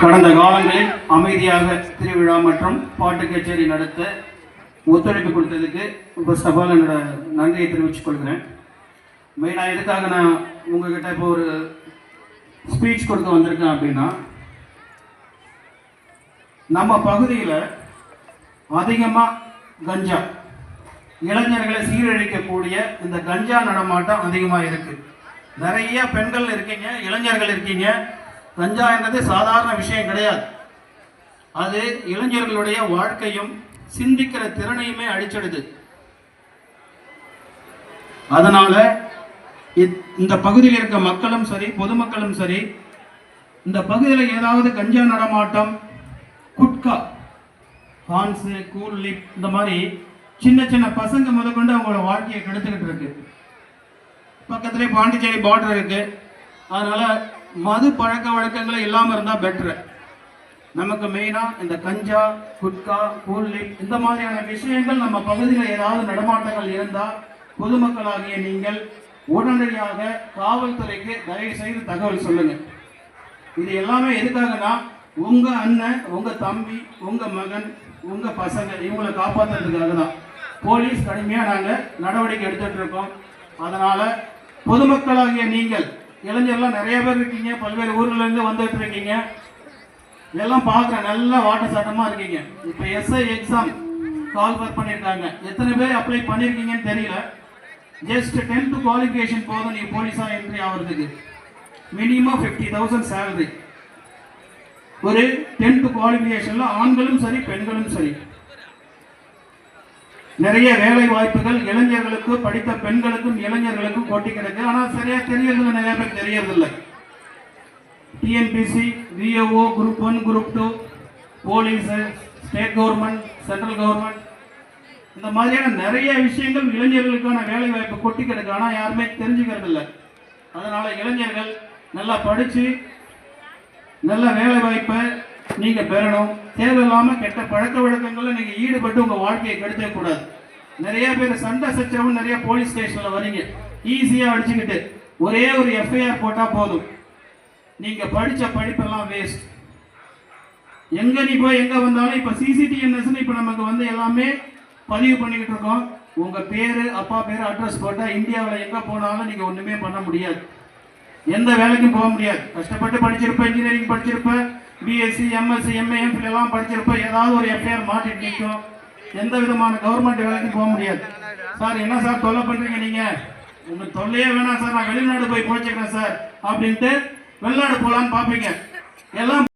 கடந்த காலங்களில் அமைதியாக திருவிழா மற்றும் பாட்டு கச்சேரி நடத்த ஒத்துழைப்பு கொடுத்ததுக்கு ஃபர்ஸ்ட் ஆஃப் ஆல் என்னோட நன்றியை தெரிவித்துக் கொள்கிறேன். மெயினாக எதுக்காக நான் உங்ககிட்ட இப்போ ஒரு ஸ்பீச் கொடுக்க வந்திருக்கேன் அப்படின்னா நம்ம பகுதியில் அதிகமாக கஞ்சா இளைஞர்களை சீரழிக்கக்கூடிய இந்த கஞ்சா நடமாட்டம் அதிகமாக இருக்குது நிறைய பெண்கள் இருக்கீங்க இளைஞர்கள் இருக்கீங்க கஞ்சா என்றது சாதாரண விஷயம் கிடையாது. அது இளைஞர்களுடைய வாழ்க்கையும் சிந்திக்கிற திறனையுமே அழிச்சிடுது. அதனால இத்- இந்த பகுதியில் இருக்க மக்களும் சரி பொதுமக்களும் சரி இந்த பகுதியில் ஏதாவது கஞ்சா நடமாட்டம் குட்கா பான்ஸு கூல் லிப் இந்த மாதிரி சின்ன சின்ன பசங்க முதற்கொண்டு அவங்களோட வாழ்க்கையை கெடுத்துக்கிட்டு இருக்கு. பக்கத்துலேயே பாண்டிச்சேரி பார்டர் இருக்கு. அதனால மது பழக்க வழக்கங்களே இல்லாமல் இருந்தால் பெட்ரு நமக்கு மெயினாக இந்த கஞ்சா குட்கா கூல்லி இந்த மாதிரியான விஷயங்கள் நம்ம பகுதியில் ஏதாவது நடமாட்டங்கள் இருந்தால் பொதுமக்களாகிய நீங்கள் உடனடியாக காவல்துறைக்கு தயவு செய்து தகவல் சொல்லுங்க. இது எல்லாமே எதுக்காகனா உங்க அண்ணன் உங்க தம்பி உங்க மகன் உங்க பசங்க இவங்களை காப்பாற்றுறதுக்காக தான். போலீஸ் கடுமையாக நாங்கள் நடவடிக்கை எடுத்துட்டு இருக்கோம். அதனால பொதுமக்களாகிய நீங்கள் இளைஞர்லாம் நிறைய பேர் இருக்கீங்க பல்வேறு ஊர்ல வந்துட்டு இருக்கீங்க. எல்லாம் பார்க்குறேன் நல்ல வாட்ட சட்டமாக இருக்கீங்க. இப்போ எஸ்ஐ எக்ஸாம் கால்ஃபர் பண்ணியிருக்காங்க. எத்தனை பேர் அப்ளை பண்ணியிருக்கீங்கன்னு தெரியல. ஜஸ்ட் டென்த் குவாலிஃபிகேஷன் போதும் நீ போலீஸாக என்ட்ரி ஆகிறதுக்கு மினிமம் ஃபிஃப்டி தௌசண்ட் சேலரி ஒரு டென்த் குவாலிஃபிகேஷனில் ஆண்களும் சரி பெண்களும் சரி. நிறைய வேலை வாய்ப்புகள் இளைஞர்களுக்கு படித்த பெண்களுக்கும் இளைஞர்களுக்கும் கொட்டி கிடக்கு. ஆனால் சரியா தெரியறதில்லை நிறைய பேர் தெரியறதில்ல. TNPSC VAO group one group two police state government central government இந்த மாதிரியான நிறைய விஷயங்கள் இளைஞர்களுக்கான வேலை வாய்ப்பு கொட்டி கிடக்கு. ஆனால் யாருமே தெரிஞ்சுக்கிறது இல்லை இளைஞர்கள் நல்லா படித்து நல்ல வேலை வாய்ப்பை நீங்கள் பெறணும் தேவையில்லாமல் கெட்ட பழக்க வழக்கங்களில் நீங்கள் ஈடுபட்டு உங்கள் வாழ்க்கையை கெடுத்துக்க கூடாது. நிறைய பேர் சண்டை சச்சரவு நிறைய போலீஸ் ஸ்டேஷனில் வரீங்க. ஈஸியாக அடிச்சுக்கிட்டு ஒரே ஒரு எஃப்ஐஆர் போட்டால் போதும். நீங்கள் படித்த படிப்பெல்லாம் வேஸ்ட் எங்க நீ போய் எங்க வந்தாலும் இப்ப சிசிடிஎன்எஸ் இப்ப நமக்கு வந்து எல்லாமே பதிவு பண்ணிக்கிட்டு இருக்கோம். உங்க பேரு அப்பா பேரு அட்ரஸ் போட்டா இந்தியாவில் எங்க போனாலும் நீங்க ஒண்ணுமே பண்ண முடியாது. எந்த வேலைக்கும் போக முடியாது. கஷ்டப்பட்டு படிச்சிருப்ப இன்ஜினியரிங் படிச்சிருப்ப பிஎஸ்சி எம்எஸ்சி எம்ஏஎம் எல்லாம் படிச்சிருப்ப ஏதாவது ஒரு எஃப்ஐஆர் மாட்டிட்டு நிற்கும். எந்த விதமான கவர்மெண்ட் வேலைக்கும் போக முடியாது. சார் என்ன சார் தொல்லை பண்றீங்க நீங்க? உங்க தொல்லையே வேணாம் சார். நான் வெளிநாடு போய் போச்சுக்கிறேன் சார். அப்படின்ட்டு வெளிநாடு போகலான்னு பார்ப்பீங்க. எல்லாம்